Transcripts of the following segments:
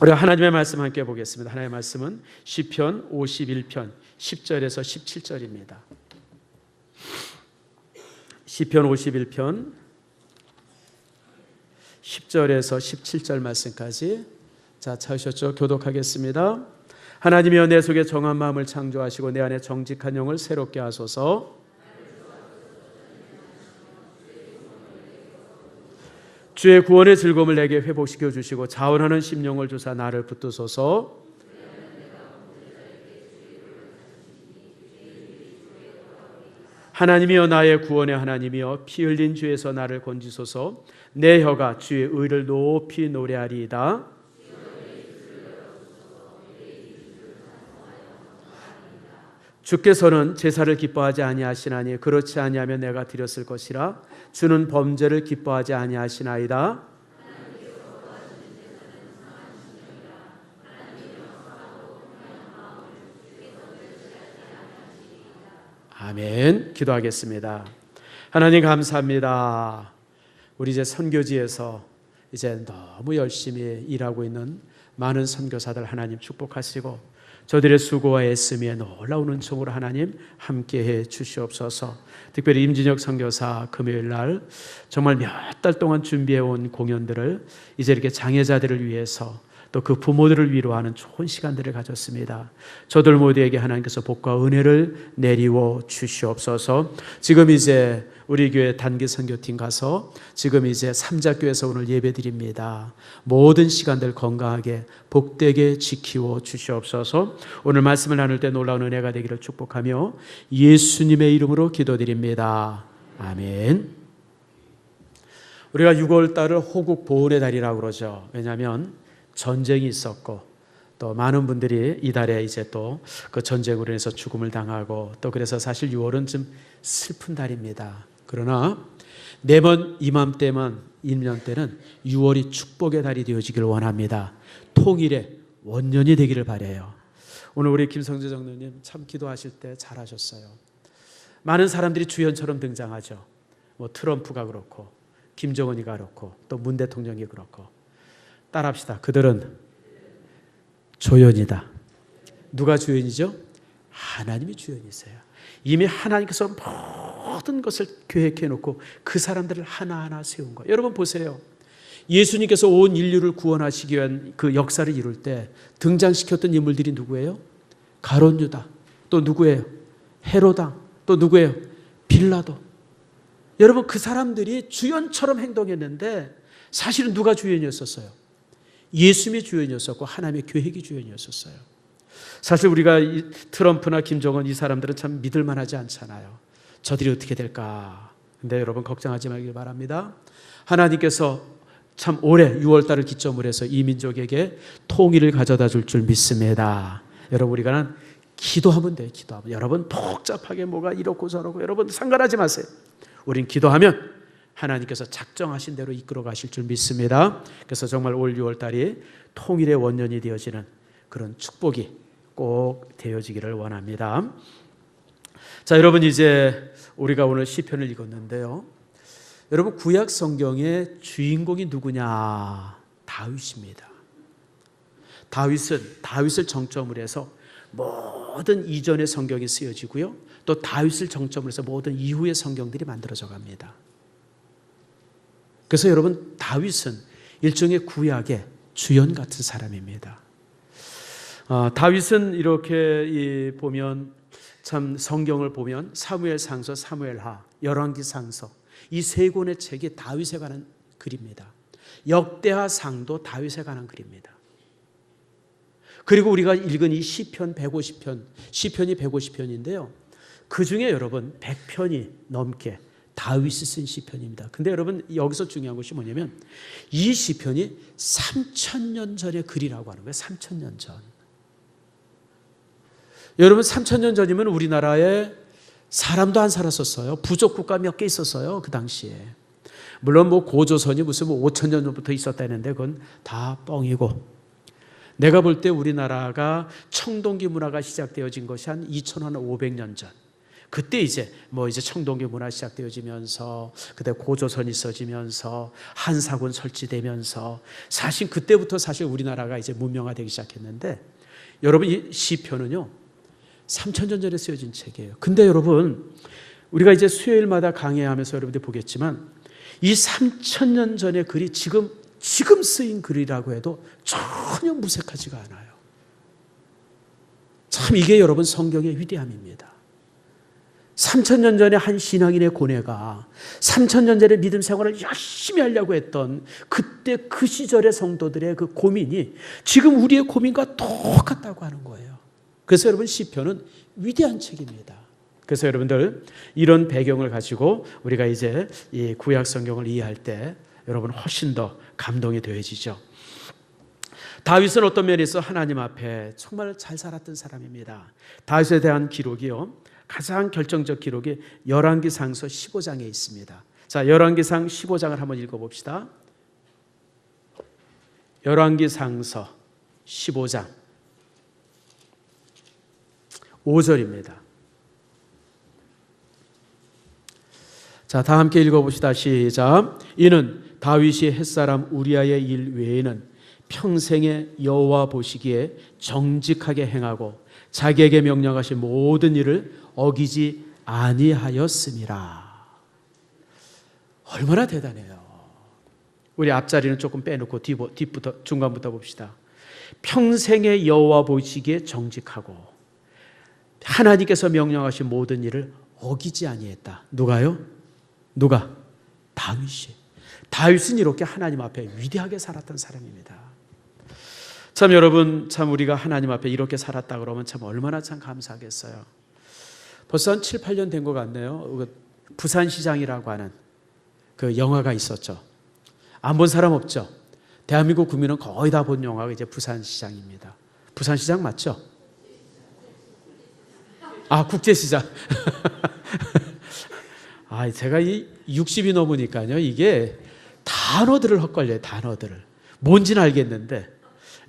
우리가 하나님의 말씀 함께 보겠습니다. 하나님의 말씀은 시편 51편 10절에서 17절입니다. 시편 51편 10절에서 17절 말씀까지 자 찾으셨죠? 교독하겠습니다. 하나님이여 내 속에 정한 마음을 창조하시고 내 안에 정직한 영을 새롭게 하소서. 주의 구원의 즐거움을 내게 회복시켜 주시고 자원하는 심령을 주사 나를 붙드소서. 하나님이여 나의 구원의 하나님이여 피 흘린 죄에서 나를 건지소서. 내 혀가 주의 의를 높이 노래하리이다. 주께서는 제사를 기뻐하지 아니하시나니 그렇지 아니하면 내가 드렸을 것이라 주는 범죄를 기뻐하지 아니하시나이다. 아멘. 기도하겠습니다. 하나님 감사합니다. 우리 이제 선교지에서 이제 너무 열심히 일하고 있는 많은 선교사들 하나님 축복하시고 저들의 수고와 애씀에 놀라운 은총으로 하나님 함께해 주시옵소서. 특별히 임진혁 선교사 금요일 날 정말 몇 달 동안 준비해 온 공연들을 이제 이렇게 장애자들을 위해서 또 그 부모들을 위로하는 좋은 시간들을 가졌습니다. 저들 모두에게 하나님께서 복과 은혜를 내리워 주시옵소서. 지금 이제 우리 교회 단기 선교팀 가서 지금 이제 삼자교에서 오늘 예배 드립니다. 모든 시간들 건강하게 복되게 지키워 주시옵소서. 오늘 말씀을 나눌 때 놀라운 은혜가 되기를 축복하며 예수님의 이름으로 기도드립니다. 아멘. 우리가 6월 달을 호국 보훈의 달이라고 그러죠. 왜냐하면 전쟁이 있었고 또 많은 분들이 이달에 이제 또 그 전쟁으로 인해서 죽음을 당하고 또 그래서 사실 6월은 좀 슬픈 달입니다. 그러나 매번 이맘때만 1년 때는 6월이 축복의 달이 되어지기를 원합니다. 통일의 원년이 되기를 바래요. 오늘 우리 김성재 장로님 참 기도하실 때 잘하셨어요. 많은 사람들이 주연처럼 등장하죠. 뭐 트럼프가 그렇고 김정은이가 그렇고 또 문 대통령이 그렇고 따라합시다. 그들은 조연이다. 누가 주연이죠? 하나님이 주연이세요. 이미 하나님께서 모든 것을 계획해 놓고 그 사람들을 하나하나 세운 거예요. 여러분 보세요. 예수님께서 온 인류를 구원하시기 위한 그 역사를 이룰 때 등장시켰던 인물들이 누구예요? 가론 유다. 또 누구예요? 헤로당. 또 누구예요? 빌라도. 여러분 그 사람들이 주연처럼 행동했는데 사실은 누가 주연이었었어요? 예수님의 주연이었었고 하나님의 계획이 주연이었었어요. 사실 우리가 트럼프나 김정은 이 사람들은 참 믿을 만 하지 않잖아요. 저들이 어떻게 될까? 근데 여러분 걱정하지 말길 바랍니다. 하나님께서 참 올해 6월 달을 기점으로 해서 이 민족에게 통일을 가져다 줄 줄 믿습니다. 여러분 우리가 기도하면 돼요. 기도하면. 여러분 복잡하게 뭐가 이렇고 저렇고 여러분 상관하지 마세요. 우린 기도하면 하나님께서 작정하신 대로 이끌어 가실 줄 믿습니다. 그래서 정말 올 6월 달이 통일의 원년이 되어지는 그런 축복이 꼭 되어지기를 원합니다. 자, 여러분 이제 우리가 오늘 시편을 읽었는데요. 여러분 구약 성경의 주인공이 누구냐? 다윗입니다. 다윗은 다윗을 정점으로 해서 모든 이전의 성경이 쓰여지고요. 또 다윗을 정점으로 해서 모든 이후의 성경들이 만들어져 갑니다. 그래서 여러분 다윗은 일종의 구약의 주연 같은 사람입니다. 어, 다윗은 이렇게 보면 참 성경을 보면 사무엘상서, 사무엘하, 열왕기상서 이 세 권의 책이 다윗에 관한 글입니다. 역대하상도 다윗에 관한 글입니다. 그리고 우리가 읽은 이 시편 150편, 시편이 150편인데요. 그 중에 여러분 100편이 넘게 다윗이 쓴 시편입니다. 근데 여러분 여기서 중요한 것이 뭐냐면 이 시편이 3천년 전의 글이라고 하는 거예요. 3천년 전. 여러분 3천년 전이면 우리나라에 사람도 안 살았었어요. 부족 국가 몇 개 있었어요. 그 당시에. 물론 뭐 고조선이 무슨 뭐 5천 년 전부터 있었다는데 그건 다 뻥이고 내가 볼 때 우리나라가 청동기 문화가 시작되어진 것이 한 2,500년 전. 그때 이제 뭐 이제 청동기 문화 시작되어지면서 그때 고조선이 써지면서 한사군 설치되면서 사실 그때부터 사실 우리나라가 이제 문명화되기 시작했는데 여러분 이 시편은요 3천 년 전에 쓰여진 책이에요. 근데 여러분 우리가 이제 수요일마다 강해하면서 여러분들 보겠지만 이 3천 년 전의 글이 지금 지금 쓰인 글이라고 해도 전혀 무색하지가 않아요. 참 이게 여러분 성경의 위대함입니다. 3천 년 전에 한 신앙인의 고뇌가 3천 년 전에 믿음 생활을 열심히 하려고 했던 그때 그 시절의 성도들의 그 고민이 지금 우리의 고민과 똑같다고 하는 거예요. 그래서 여러분 시편은 위대한 책입니다. 그래서 여러분들 이런 배경을 가지고 우리가 이제 이 구약 성경을 이해할 때 여러분 훨씬 더 감동이 되어지죠. 다윗은 어떤 면에서 하나님 앞에 정말 잘 살았던 사람입니다. 다윗에 대한 기록이요. 가장 결정적 기록이 열왕기상서 15장에 있습니다. 자, 열왕기상 15장을 한번 읽어 봅시다. 열왕기상서 15장 5절입니다. 자, 다 함께 읽어 봅시다. 시작. 이는 다윗이 햇사람 우리아의 일 외에는 평생에 여호와 보시기에 정직하게 행하고 자기에게 명령하신 모든 일을 어기지 아니하였음이라. 얼마나 대단해요. 우리 앞자리는 조금 빼놓고 뒷부터 중간부터 봅시다. 평생에 여호와 보시기에 정직하고 하나님께서 명령하신 모든 일을 어기지 아니했다. 누가요? 누가? 다윗이. 다윗은 이렇게 하나님 앞에 위대하게 살았던 사람입니다. 참 여러분 참 우리가 하나님 앞에 이렇게 살았다 그러면 참 얼마나 참 감사하겠어요. 벌써 한 7, 8년 된 것 같네요. 그 부산시장이라고 하는 그 영화가 있었죠. 안 본 사람 없죠? 대한민국 국민은 거의 다 본 영화가 이제 부산시장입니다. 부산시장 맞죠? 아, 국제시장. 아, 제가 이 60이 넘으니까요. 이게 단어들을 헛걸려요, 단어들을. 뭔지는 알겠는데.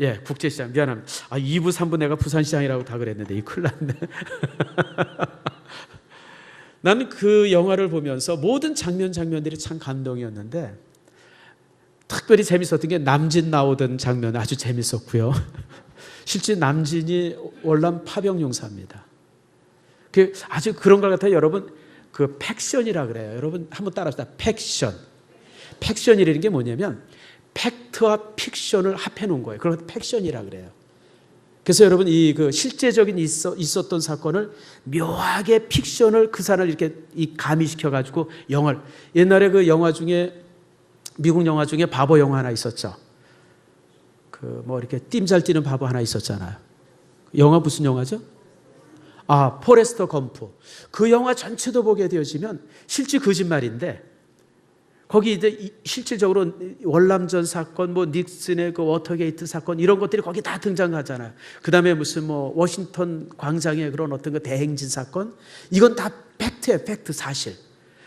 예, 국제시장. 미안합니다. 아, 2부, 3부 내가 부산시장이라고 다 그랬는데, 이 큰일 났네. 나는 그 영화를 보면서 모든 장면 장면들이 참 감동이었는데 특별히 재밌었던 게 남진 나오던 장면 아주 재밌었고요. 실제 남진이 월남 파병용사입니다. 그 아주 그런 것 같아요. 여러분 그 팩션이라 그래요. 여러분 한번 따라합시다. 팩션. 팩션이라는 게 뭐냐면 팩트와 픽션을 합해 놓은 거예요. 그래서 팩션이라 그래요. 그래서 여러분 이 그 실제적인 있어, 있었던 사건을 묘하게 픽션을 그 사람을 이렇게 이 가미시켜 가지고 영화를 옛날에 그 영화 중에 미국 영화 중에 바보 영화 하나 있었죠. 그 뭐 이렇게 띠 잘 뛰는 바보 하나 있었잖아요. 영화 무슨 영화죠? 아, 포레스터 검프. 그 영화 전체도 보게 되어지면 실제 거짓말인데 거기 이제 실질적으로 월남전 사건, 뭐 닉슨의 그 워터게이트 사건 이런 것들이 거기 다 등장하잖아요. 그 다음에 무슨 뭐 워싱턴 광장의 그런 어떤 그 대행진 사건 이건 다 팩트예요, 팩트 사실.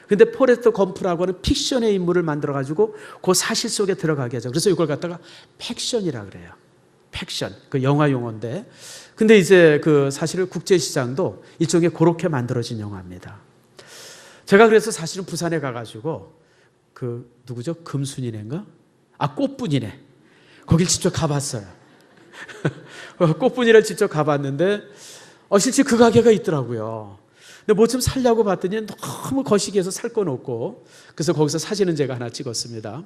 근데 포레스터 검프라고 하는 픽션의 인물을 만들어 가지고 그 사실 속에 들어가게 하죠. 그래서 이걸 갖다가 팩션이라 그래요. 팩션. 그 영화 용어인데. 근데 이제 그 사실은 국제 시장도 일종의 그렇게 만들어진 영화입니다. 제가 그래서 사실은 부산에 가 가지고 그 누구죠? 금순이네인가? 아 꽃분이네. 거길 직접 가봤어요. 꽃분이를 직접 가봤는데 어, 실제 그 가게가 있더라고요. 근데 뭐 좀 살려고 봤더니 너무 거시기해서 살 건 없고 그래서 거기서 사진은 제가 하나 찍었습니다.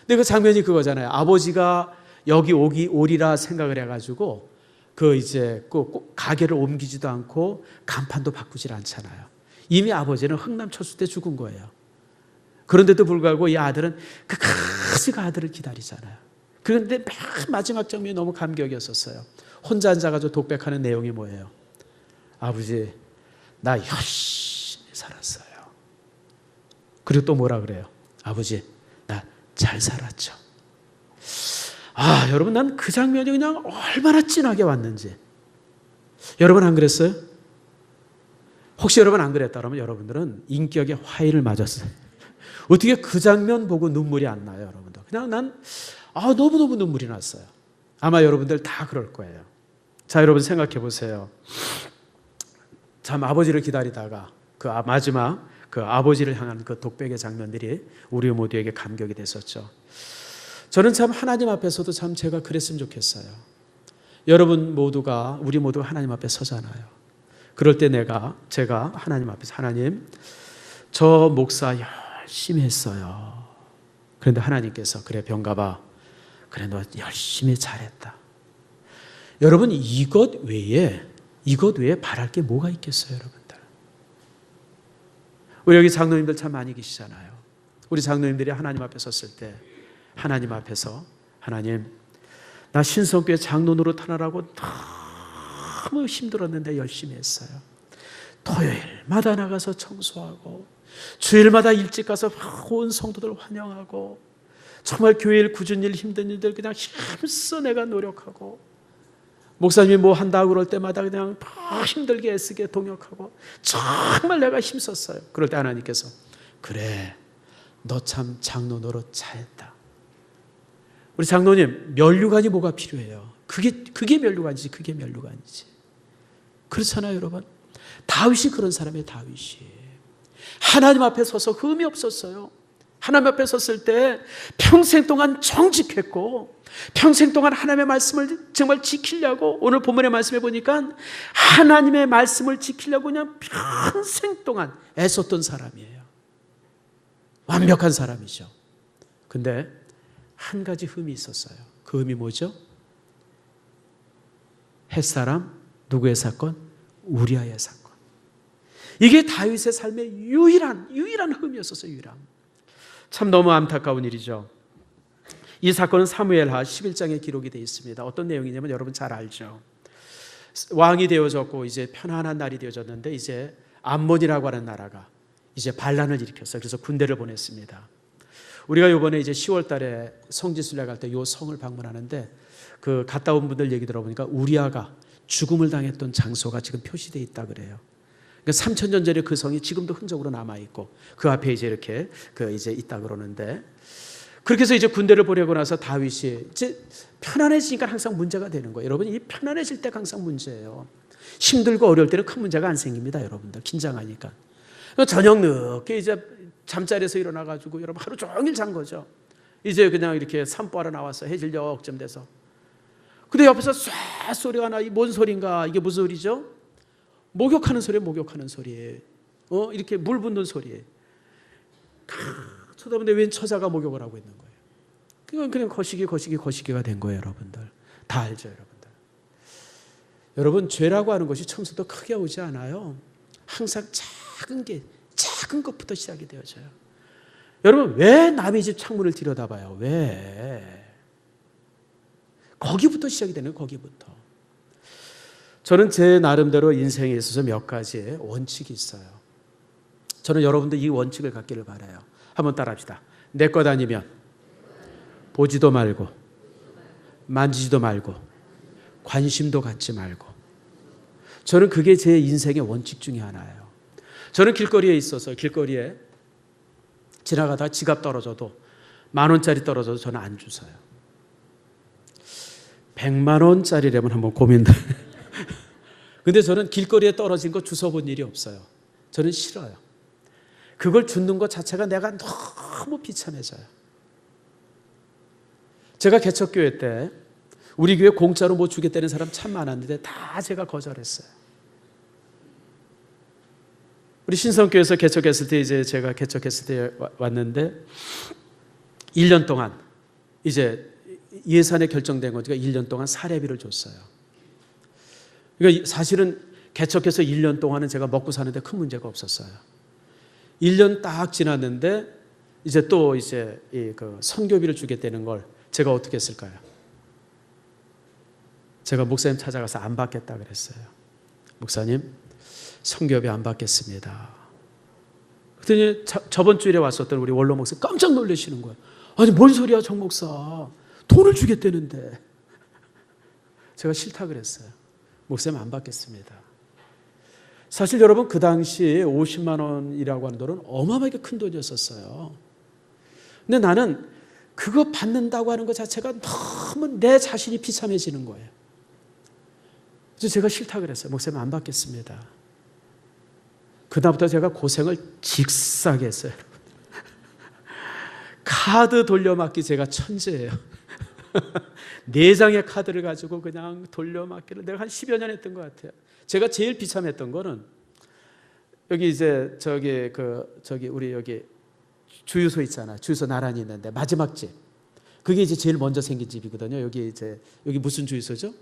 근데 그 장면이 그거잖아요. 아버지가 여기 오기 오리라 생각을 해가지고 그 이제 그 가게를 옮기지도 않고 간판도 바꾸질 않잖아요. 이미 아버지는 흥남 철수 때 죽은 거예요. 그런데도 불구하고 이 아들은 끝까지 그 아들을 기다리잖아요. 그런데 맨 마지막 장면이 너무 감격이었었어요. 혼자 앉아가지고 독백하는 내용이 뭐예요? 아버지, 나 열심히 살았어요. 그리고 또 뭐라 그래요? 아버지, 나 잘 살았죠. 아, 여러분, 난 그 장면이 그냥 얼마나 진하게 왔는지. 여러분 안 그랬어요? 혹시 여러분 안 그랬다면 여러분들은 인격의 화인을 맞았어요. 어떻게 그 장면 보고 눈물이 안 나요, 여러분들? 그냥 난, 아, 너무너무 눈물이 났어요. 아마 여러분들 다 그럴 거예요. 자, 여러분 생각해 보세요. 참, 아버지를 기다리다가 그 아- 마지막 그 아버지를 향한 그 독백의 장면들이 우리 모두에게 감격이 됐었죠. 저는 참 하나님 앞에서도 참 제가 그랬으면 좋겠어요. 여러분 모두가 우리 모두 하나님 앞에 서잖아요. 그럴 때 내가 제가 하나님 앞에서 하나님 저 목사 열심히 했어요. 그런데 하나님께서 그래 병가봐 그래 너 열심히 잘했다. 여러분 이것 외에 이것 외에 바랄 게 뭐가 있겠어요, 여러분들? 우리 여기 장로님들 참 많이 계시잖아요. 우리 장로님들이 하나님 앞에 섰을 때 하나님 앞에서 하나님 나 신성교회 장로 노릇하느라고 너무 힘들었는데 열심히 했어요. 토요일마다 나가서 청소하고 주일마다 일찍 가서 온 성도들 환영하고 정말 교회일 굳은 일 힘든 일들 그냥 힘써 내가 노력하고 목사님이 뭐 한다고 그럴 때마다 그냥 더 힘들게 애쓰게 동역하고 정말 내가 힘썼어요. 그럴 때 하나님께서 그래 너 참 장로 노릇 잘했다. 우리 장로님 면류관이 뭐가 필요해요? 그게 그게 면류관이지 그게 면류관이지. 그렇잖아요, 여러분. 다윗이 그런 사람이에요, 다윗이. 하나님 앞에 서서 흠이 없었어요. 하나님 앞에 섰을 때 평생 동안 정직했고 평생 동안 하나님의 말씀을 정말 지키려고 오늘 본문의 말씀에 보니까 하나님의 말씀을 지키려고 그냥 평생 동안 애썼던 사람이에요. 완벽한 사람이죠. 근데 한 가지 흠이 있었어요. 그 흠이 뭐죠? 햇사람 누구의 사건? 우리아의 사건. 이게 다윗의 삶의 유일한 유일한 흠이었었어요. 유일한. 참 너무 안타까운 일이죠. 이 사건은 사무엘하 11장에 기록이 되어 있습니다. 어떤 내용이냐면 여러분 잘 알죠. 왕이 되어졌고 이제 편안한 날이 되어졌는데 이제 암몬이라고 하는 나라가 이제 반란을 일으켰어요. 그래서 군대를 보냈습니다. 우리가 이번에 이제 10월 달에 성지순례 갈 때 요 성을 방문하는데 그 갔다 온 분들 얘기 들어보니까 우리아가 죽음을 당했던 장소가 지금 표시되어 있다 그래요. 그러니까 3천 년 전에 그 성이 지금도 흔적으로 남아 있고 그 앞에 이제 이렇게 그 이제 있다 그러는데 그렇게 해서 이제 군대를 보내고 나서 다윗이 이제 편안해지니까 항상 문제가 되는 거예요. 여러분 이 편안해질 때 항상 문제예요. 힘들고 어려울 때는 큰 문제가 안 생깁니다, 여러분들 긴장하니까. 저녁 늦게 이제 잠자리에서 일어나 가지고 여러분 하루 종일 잔 거죠. 이제 그냥 이렇게 산보하러 나왔어 해질 역쯤 돼서. 근데 옆에서 쏴 소리가 나. 이 뭔 소리인가? 이게 무슨 소리죠? 목욕하는 소리, 목욕하는 소리. 어 이렇게 물 붓는 소리. 쳐다보는데 웬 처자가 목욕을 하고 있는 거예요. 그건 그냥 거시기, 거시기, 거시기가 된 거예요, 여러분들. 다 알죠, 여러분들. 여러분 죄라고 하는 것이 처음부터 크게 오지 않아요. 항상 작은 게 작은 것부터 시작이 되어져요. 여러분 왜 남의 집 창문을 들여다봐요? 왜? 거기부터 시작이 되는 거예요, 거기부터. 저는 제 나름대로 인생에 있어서 몇 가지의 원칙이 있어요. 저는 여러분들 이 원칙을 갖기를 바라요. 한번 따라합시다. 내 것 아니면 보지도 말고 만지지도 말고 관심도 갖지 말고 저는 그게 제 인생의 원칙 중에 하나예요. 저는 길거리에 있어서 길거리에 지나가다 지갑 떨어져도 만 원짜리 떨어져도 저는 안 주워요. 100만 원짜리라면 한번 고민돼. 근데 저는 길거리에 떨어진 거 주워 본 일이 없어요. 저는 싫어요. 그걸 줍는 것 자체가 내가 너무 비참해져요. 제가 개척교회 때 우리 교회 공짜로 뭐 주겠다는 사람 참 많았는데 다 제가 거절했어요. 우리 신성교회에서 개척했을 때 이제 제가 개척했을 때 왔는데 1년 동안 이제 예산에 결정된 거니까 1년 동안 사례비를 줬어요. 그러니까 사실은 개척해서 1년 동안은 제가 먹고 사는데 큰 문제가 없었어요. 1년 딱 지났는데 이제 또 이제 이그 선교비를 주겠다는 걸 제가 어떻게 했을까요? 제가 목사님 찾아가서 안 받겠다 그랬어요. 목사님, 선교비 안 받겠습니다. 그랬더니 저번 주일에 왔었던 우리 원로 목사 깜짝 놀라시는 거예요. 아니 뭔 소리야 정 목사 돈을 주겠다는데 제가 싫다 그랬어요. 목사님 안 받겠습니다. 사실 여러분 그 당시 50만 원이라고 하는 돈은 어마어마하게 큰 돈이었었어요. 근데 나는 그거 받는다고 하는 것 자체가 너무 내 자신이 비참해지는 거예요. 그래서 제가 싫다 그랬어요. 목사님 안 받겠습니다. 그다음부터 제가 고생을 직사게 했어요. 카드 돌려막기 제가 천재예요. 네 장의 카드를 가지고 그냥 돌려막기를 내가 한 10여 년 했던 것 같아요. 제가 제일 비참했던 거는 여기 이제 저기 그 저기 우리 여기 주유소 있잖아. 주유소 나란히 있는데 마지막 집. 그게 이제 제일 먼저 생긴 집이거든요. 여기 이제 여기 무슨 주유소죠?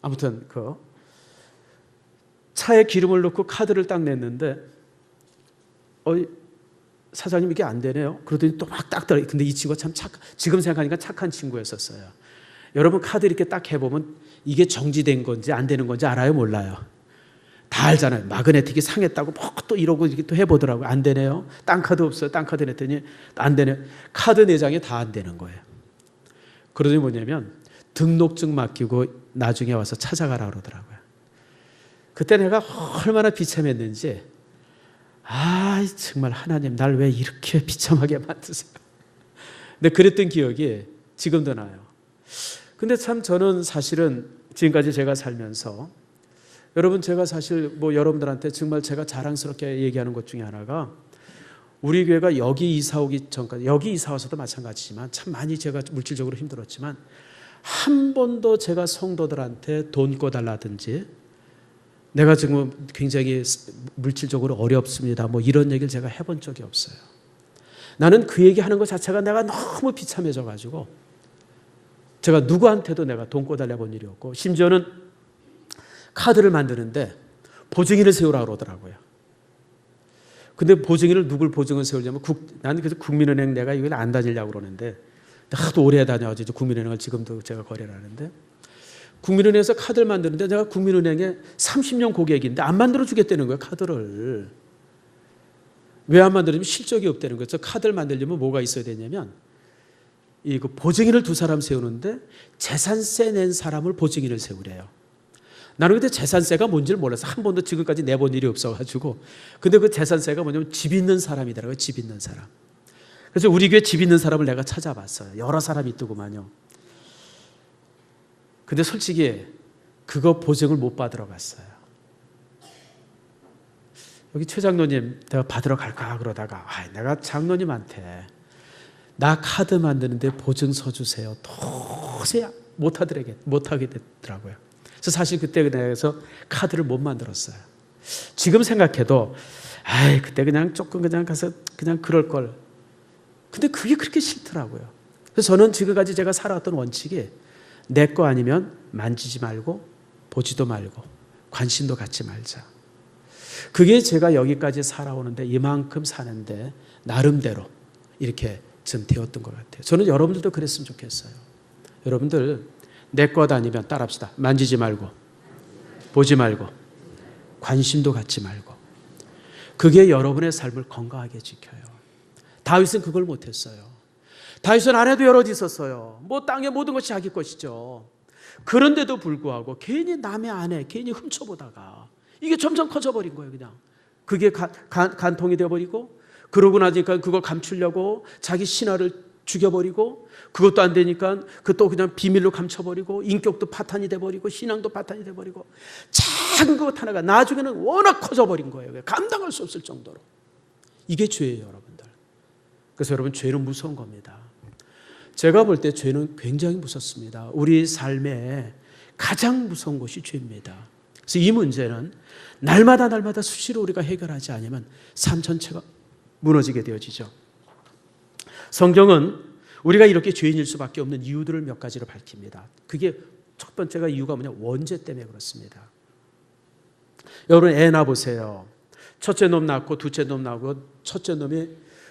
아무튼 그 차에 기름을 넣고 카드를 딱 냈는데 어 사장님 이게 안 되네요. 그러더니 또 막 딱 들어. 근데 이 친구가 참 착. 지금 생각하니까 착한 친구였었어요. 여러분 카드 이렇게 딱 해보면 이게 정지된 건지 안 되는 건지 알아요, 몰라요. 다 알잖아요. 마그네틱이 상했다고 뭐또 이러고 이렇게 또 해보더라고요. 안 되네요. 딴 카드 없어요. 딴 카드 냈더니 안 되네요. 카드 네 장에 다안 되는 거예요. 그러더니 뭐냐면 등록증 맡기고 나중에 와서 찾아가라 그러더라고요. 그때 내가 얼마나 비참했는지 아 정말 하나님 날 왜 이렇게 비참하게 만드세요. 근데 그랬던 기억이 지금도 나요. 근데 참 저는 사실은 지금까지 제가 살면서 여러분 제가 사실 뭐 여러분들한테 정말 제가 자랑스럽게 얘기하는 것 중에 하나가 우리 교회가 여기 이사 오기 전까지 여기 이사 와서도 마찬가지지만 참 많이 제가 물질적으로 힘들었지만 한 번도 제가 성도들한테 돈 꿔달라든지 내가 지금 굉장히 물질적으로 어렵습니다. 뭐 이런 얘기를 제가 해본 적이 없어요. 나는 그 얘기 하는 것 자체가 내가 너무 비참해져 가지고 제가 누구한테도 내가 돈 꿔달라 본 일이 없고 심지어는 카드를 만드는데 보증인을 세우라 그러더라고요. 근데 보증인을 누굴 보증을 세우냐면 국, 나는 그래서 국민은행 내가 이걸 안 다니려고 그러는데 하도 오래 다녀가지고 국민은행을 지금도 제가 거래를 하는데 국민은행에서 카드를 만드는데 내가 국민은행에 30년 고객인데 안 만들어 주겠다는 거예요 카드를 왜 안 만들어주면 실적이 없다는 거죠 카드를 만들려면 뭐가 있어야 되냐면 이그 보증인을 두 사람 세우는데 재산세 낸 사람을 보증인을 세우래요. 나는 그때 재산세가 뭔지를 몰라서 한 번도 지금까지 내본 일이 없어가지고 근데 그 재산세가 뭐냐면 집 있는 사람이더라고요. 집 있는 사람. 그래서 우리 교회 집 있는 사람을 내가 찾아봤어요. 여러 사람이 있더구만요. 근데 솔직히 그거 보증을 못 받으러 갔어요. 여기 최 장로님 내가 받으러 갈까 그러다가 아, 내가 장로님한테 나 카드 만드는데 보증서 주세요. 도저히 못하더라게 못하게 됐더라고요. 그래서 사실 그때 그래서 카드를 못 만들었어요. 지금 생각해도 아이 그때 그냥 조금 그냥 가서 그냥 그럴 걸. 근데 그게 그렇게 싫더라고요. 그래서 저는 지금까지 제가 살아왔던 원칙이 내 거 아니면 만지지 말고 보지도 말고 관심도 갖지 말자. 그게 제가 여기까지 살아오는데 이만큼 사는데 나름대로 이렇게 좀 되었던 것 같아요. 저는 여러분들도 그랬으면 좋겠어요. 여러분들 내 것 아니면 따라합시다. 만지지 말고 보지 말고 관심도 갖지 말고 그게 여러분의 삶을 건강하게 지켜요. 다윗은 그걸 못했어요. 다윗은 아내도 여럿 있었어요. 뭐 땅의 모든 것이 자기 것이죠. 그런데도 불구하고 괜히 남의 아내 괜히 훔쳐보다가 이게 점점 커져버린 거예요. 그냥 그게 간, 간, 간통이 되어버리고 그러고 나니까 그걸 감추려고 자기 신화를 죽여버리고 그것도 안 되니까 그 또 그냥 비밀로 감춰버리고 인격도 파탄이 돼버리고 신앙도 파탄이 돼버리고 작은 것 하나가 나중에는 워낙 커져버린 거예요. 감당할 수 없을 정도로 이게 죄예요, 여러분들. 그래서 여러분 죄는 무서운 겁니다. 제가 볼 때 죄는 굉장히 무섭습니다. 우리 삶에 가장 무서운 것이 죄입니다. 그래서 이 문제는 날마다 날마다 수시로 우리가 해결하지 않으면 삶 전체가 무너지게 되어지죠. 성경은 우리가 이렇게 죄인일 수밖에 없는 이유들을 몇 가지로 밝힙니다. 그게 첫 번째가 이유가 뭐냐? 원죄 때문에 그렇습니다. 여러분 애 낳아 보세요. 첫째 놈 낳고 둘째 놈 낳고 첫째 놈이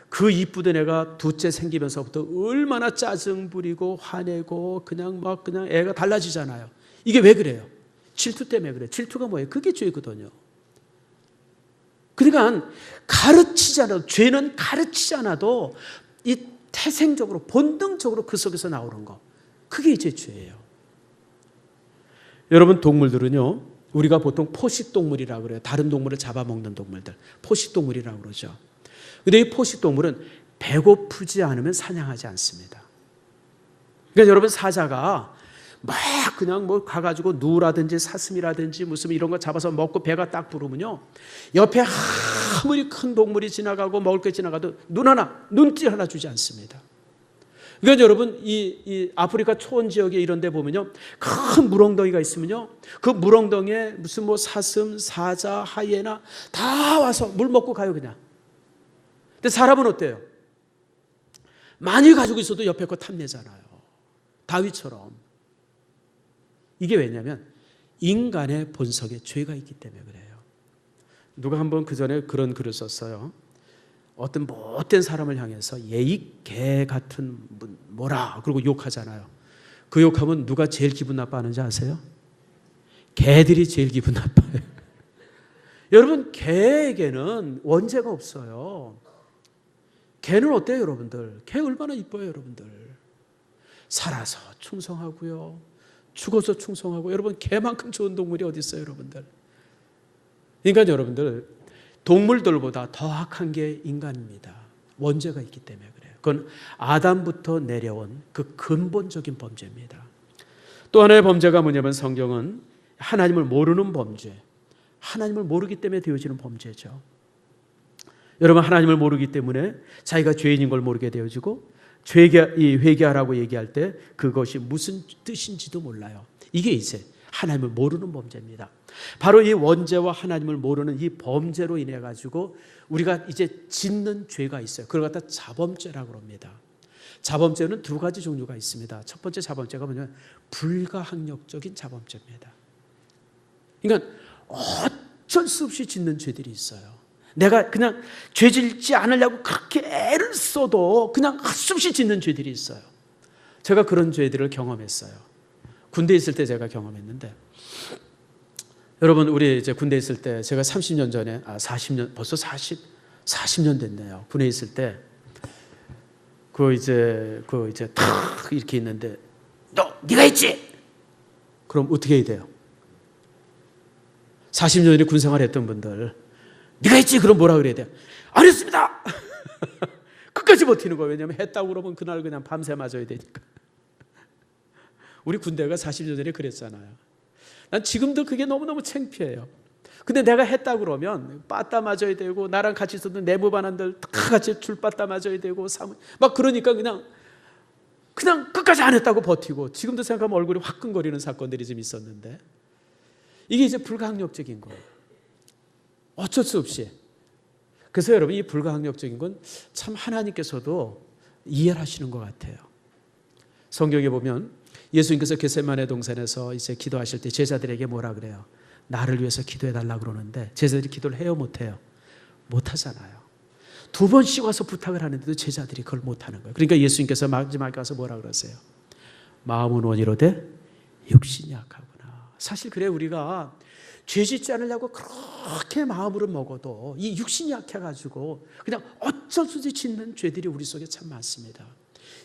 그 이쁘던 애가 둘째 생기면서부터 얼마나 짜증 부리고 화내고 그냥 막 그냥 애가 달라지잖아요. 이게 왜 그래요? 질투 때문에 그래. 질투가 뭐예요? 그게 죄거든요. 그러니까 가르치지 않아도 죄는 가르치지 않아도 이 태생적으로 본능적으로 그 속에서 나오는 거 그게 이제 죄예요. 여러분 동물들은요 우리가 보통 포식 동물이라고 그래요. 다른 동물을 잡아먹는 동물들 포식 동물이라고 그러죠. 근데 이 포식 동물은 배고프지 않으면 사냥하지 않습니다. 그러니까 여러분 사자가 막 그냥 뭐 가가지고 누라든지 사슴이라든지 무슨 이런 거 잡아서 먹고 배가 딱 부르면요. 옆에 아무리 큰 동물이 지나가고 먹을 게 지나가도 눈 하나, 눈짓 하나 주지 않습니다. 그러니까 여러분 이, 이 아프리카 초원 지역에 이런 데 보면요. 큰 물엉덩이가 있으면요. 그 물엉덩이에 무슨 뭐 사슴, 사자, 하이에나 다 와서 물 먹고 가요 그냥. 근데 사람은 어때요? 많이 가지고 있어도 옆에 거 탐내잖아요. 다윗처럼. 이게 왜냐면 인간의 본성에 죄가 있기 때문에 그래요. 누가 한번 그 전에 그런 글을 썼어요. 어떤 못된 사람을 향해서 예의 개 같은 분, 뭐라 그러고 욕하잖아요. 그 욕하면 누가 제일 기분 나빠하는지 아세요? 개들이 제일 기분 나빠요. 여러분 개에게는 원죄가 없어요. 개는 어때요, 여러분들? 개 얼마나 이뻐요, 여러분들? 살아서 충성하고요. 죽어서 충성하고 여러분 개만큼 좋은 동물이 어디 있어요, 여러분들? 그러니까 여러분들 동물들보다 더 악한 게 인간입니다. 원죄가 있기 때문에 그래요. 그건 아담부터 내려온 그 근본적인 범죄입니다. 또 하나의 범죄가 뭐냐면 성경은 하나님을 모르는 범죄, 하나님을 모르기 때문에 되어지는 범죄죠. 여러분 하나님을 모르기 때문에 자기가 죄인인 걸 모르게 되어지고 이 회개하라고 얘기할 때 그것이 무슨 뜻인지도 몰라요. 이게 이제 하나님을 모르는 범죄입니다. 바로 이 원죄와 하나님을 모르는 이 범죄로 인해 가지고 우리가 이제 짓는 죄가 있어요. 그걸 갖다 자범죄라고 합니다. 자범죄는 두 가지 종류가 있습니다. 첫 번째 자범죄가 뭐냐면 불가항력적인 자범죄입니다. 그러니까 어쩔 수 없이 짓는 죄들이 있어요. 내가 그냥 죄 짓지 않으려고 그렇게 애를 써도 그냥 없이 짓는 죄들이 있어요. 제가 그런 죄들을 경험했어요. 군대 있을 때 제가 경험했는데 여러분 우리 이제 군대 있을 때 제가 30년 전에 아 40년 벌써 40 40년 됐네요. 군에 있을 때 그 이제 그 이제 탁 이렇게 있는데 너 네가 있지? 그럼 어떻게 해야 돼요? 40년 전에 군 생활했던 분들 네가 했지? 그럼 뭐라 그래야 돼? 안 했습니다. 끝까지 버티는 거예요. 왜냐하면 했다고 그러면 그날 그냥 밤새 맞아야 되니까. 우리 군대가 40년 전에 그랬잖아요. 난 지금도 그게 너무너무 창피해요. 근데 내가 했다 그러면 빠따 맞아야 되고 나랑 같이 있었던 내부반원들 다 같이 줄 빠따 맞아야 되고 막 그러니까 그냥 그냥 끝까지 안 했다고 버티고 지금도 생각하면 얼굴이 화끈거리는 사건들이 좀 있었는데 이게 이제 불가항력적인 거예요. 어쩔 수 없이. 그래서 여러분 이 불가항력적인 건 참 하나님께서도 이해를 하시는 것 같아요. 성경에 보면 예수님께서 게세마네 동산에서 이제 기도하실 때 제자들에게 뭐라 그래요? 나를 위해서 기도해 달라 그러는데 제자들이 기도를 해요 못 해요? 못 하잖아요. 두 번씩 와서 부탁을 하는데도 제자들이 그걸 못 하는 거예요. 그러니까 예수님께서 마지막에 가서 뭐라 그러세요? 마음은 원이로되 육신이 약하구나. 사실 그래 우리가 죄 짓지 않으려고 그렇게 마음으로 먹어도 이 육신이 약해가지고 그냥 어쩔 수 없이 짓는 죄들이 우리 속에 참 많습니다.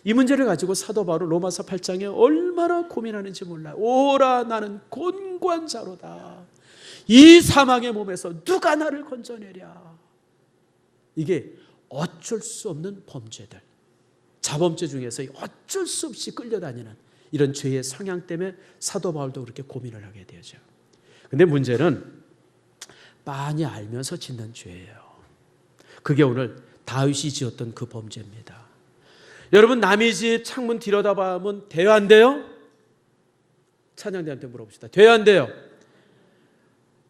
이 문제를 가지고 사도 바울 로마서 8장에 얼마나 고민하는지 몰라요. 오라 나는 곤관자로다. 이 사망의 몸에서 누가 나를 건져내랴. 이게 어쩔 수 없는 범죄들. 자범죄 중에서 어쩔 수 없이 끌려다니는 이런 죄의 성향 때문에 사도 바울도 그렇게 고민을 하게 되죠. 근데 문제는 빤히 알면서 짓는 죄예요. 그게 오늘 다윗이 지었던 그 범죄입니다. 여러분 남의 집 창문 들여다보면 돼요 안 돼요? 찬양대한테 물어봅시다. 돼요 안 돼요?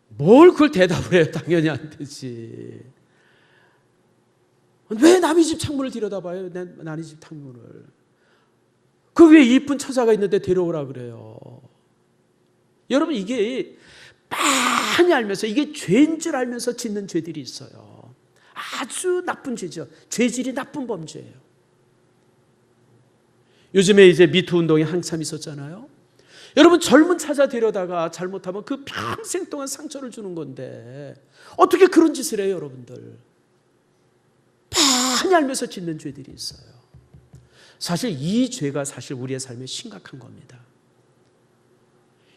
뭘 그걸 대답을 해요? 당연히 안 되지. 왜 남의 집 창문을 들여다봐요? 남의 집 창문을. 그 위에 이쁜 처자가 있는데 데려오라 그래요. 여러분 이게 빤히 알면서 이게 죄인 줄 알면서 짓는 죄들이 있어요. 아주 나쁜 죄죠. 죄질이 나쁜 범죄예요. 요즘에 이제 미투 운동이 한참 있었잖아요. 여러분 젊은 찾아 데려다가 잘못하면 그 평생 동안 상처를 주는 건데 어떻게 그런 짓을 해요, 여러분들? 빤히 알면서 짓는 죄들이 있어요. 사실 이 죄가 사실 우리의 삶에 심각한 겁니다.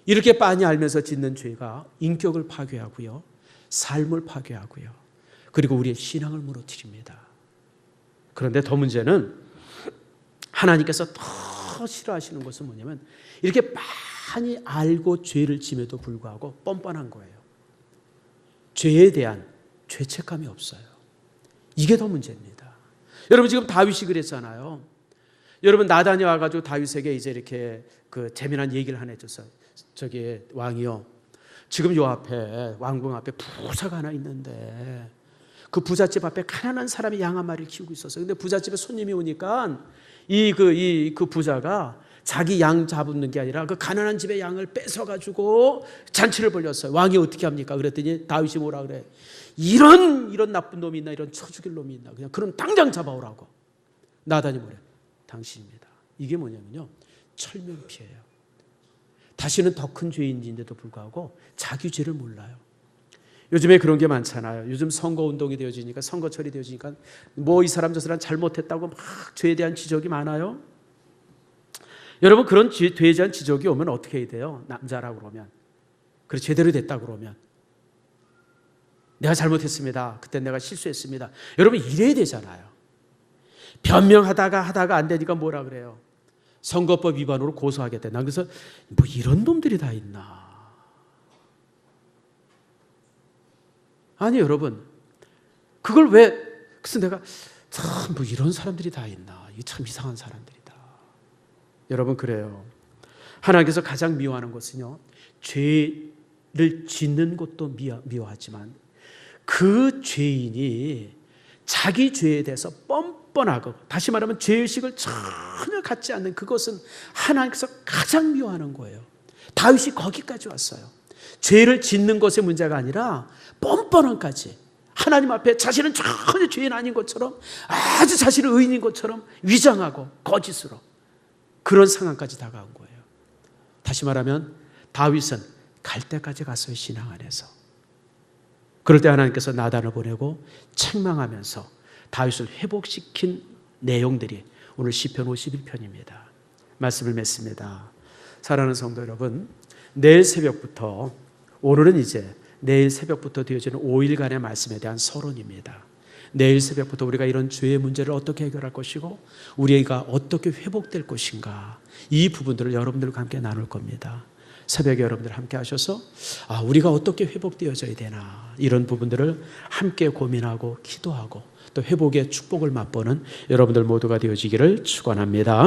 이렇게 빤히 알면서 짓는 죄가 인격을 파괴하고요. 삶을 파괴하고요. 그리고 우리의 신앙을 무너뜨립니다. 그런데 더 문제는 하나님께서 더더 싫어하시는 것은 뭐냐면 이렇게 많이 알고 죄를 짐에도 불구하고 뻔뻔한 거예요. 죄에 대한 죄책감이 없어요. 이게 더 문제입니다. 여러분 지금 다윗이 그랬잖아요. 여러분 나단이 와가지고 다윗에게 이제 이렇게 그 재미난 얘기를 하나 해줬어요. 저기 왕이요. 지금 요 앞에 왕궁 앞에 부자가 하나 있는데 그 부잣집 앞에 가난한 사람이 양 한 마리를 키우고 있었어요. 근데 부잣집에 손님이 오니까 이 그 이 그 부자가 자기 양 잡는 게 아니라 그 가난한 집의 양을 뺏어 가지고 잔치를 벌렸어요. 왕이 어떻게 합니까? 그랬더니 다윗이 뭐라 그래? 이런 이런 나쁜 놈이 있나 이런 쳐 죽일 놈이 있나 그냥 그럼 당장 잡아오라고. 나단이 뭐래? 당신입니다. 이게 뭐냐면요. 철면피예요. 다시는 더 큰 죄인인데도 불구하고 자기 죄를 몰라요. 요즘에 그런 게 많잖아요. 요즘 선거 운동이 되어지니까 선거철이 되어지니까 뭐 이 사람 저 사람 잘못했다고 막 죄에 대한 지적이 많아요. 여러분 그런 죄, 죄에 대한 지적이 오면 어떻게 해야 돼요? 남자라고 그러면 그래 제대로 됐다 그러면 내가 잘못했습니다. 그때 내가 실수했습니다. 여러분 이래야 되잖아요. 변명하다가 하다가 안 되니까 뭐라 그래요? 선거법 위반으로 고소하겠다. 난 그래서 뭐 이런 놈들이 다 있나? 아니 여러분 그걸 왜 그래서 내가 참 뭐 이런 사람들이 다 있나? 이 참 이상한 사람들이다. 여러분 그래요. 하나님께서 가장 미워하는 것은요 죄를 짓는 것도 미워, 미워하지만 그 죄인이 자기 죄에 대해서 뻔 뻔하고 다시 말하면 죄의식을 전혀 갖지 않는 그것은 하나님께서 가장 미워하는 거예요. 다윗이 거기까지 왔어요. 죄를 짓는 것의 문제가 아니라 뻔뻔함까지 하나님 앞에 자신은 전혀 죄인 아닌 것처럼 아주 자신은 의인인 것처럼 위장하고 거짓으로 그런 상황까지 다가온 거예요. 다시 말하면 다윗은 갈 때까지 갔어요 신앙 안에서. 그럴 때 하나님께서 나단을 보내고 책망하면서 다윗을 회복시킨 내용들이 오늘 시편 51편입니다. 말씀을 맺습니다. 사랑하는 성도 여러분, 내일 새벽부터 오늘은 이제 내일 새벽부터 되어지는 5일간의 말씀에 대한 서론입니다. 내일 새벽부터 우리가 이런 죄의 문제를 어떻게 해결할 것이고 우리가 어떻게 회복될 것인가 이 부분들을 여러분들과 함께 나눌 겁니다. 새벽에 여러분들 함께 하셔서 아, 우리가 어떻게 회복되어져야 되나 이런 부분들을 함께 고민하고 기도하고 또 회복의 축복을 맛보는 여러분들 모두가 되어지기를 축원합니다.